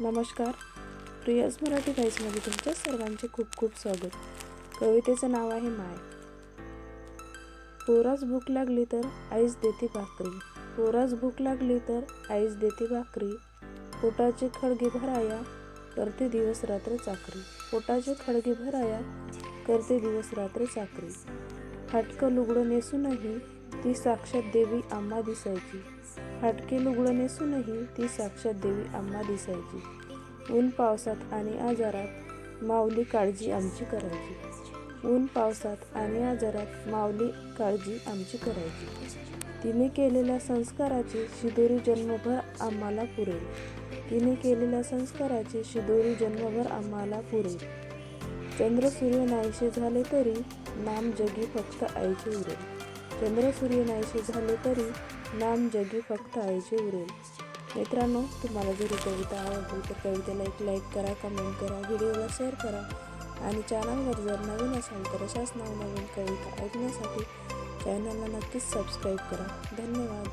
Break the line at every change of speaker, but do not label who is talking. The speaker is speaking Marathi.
नमस्कार. प्रियस मराठी गाईजमध्ये तुमच्या सर्वांचे खूप खूप स्वागत. कवितेचं नाव आहे माय. पोरास भूक लागली तर आईस देते भाकरी. पोरास भूक लागली तर आईस देते भाकरी. पोटाचे खडगे भराया करते दिवस रात्र चाकरी. पोटाचे खडगे भराया करते दिवस रात्र चाकरी. फाटकं लुगडं नेसूनही ती साक्षात देवी आम्हा दिसायची. फाटके लुगडं नेसूनही ती साक्षात देवी आम्हा दिसायची. ऊन पावसात आणि आजारात माऊली काळजी आमची करायची. ऊन पावसात आणि आजारात माऊली काळजी आमची करायची. तिने केलेल्या संस्काराची शिदोरी जन्मभर आम्हाला पुरेल. तिने केलेल्या संस्काराची शिदोरी जन्मभर आम्हाला पुरेल. चंद्र सूर्य नाहीसे झाले तरी नाम जगी फक्त आईचे उरेल. चंद्र सूर्य नाहीसे झाले तरी नाम जगी फक्त आईचे उरेल मित्रांनो तुम्हाला जरी कविता आवडली तर कवितेला एक लाईक करा कमेंट करा व्हिडिओला शेअर करा आणि चॅनलवर जर नवीन असाल तर अशाच नवनवीन कविता ऐकण्यासाठी चॅनलला नक्कीच सबस्क्राईब करा. धन्यवाद.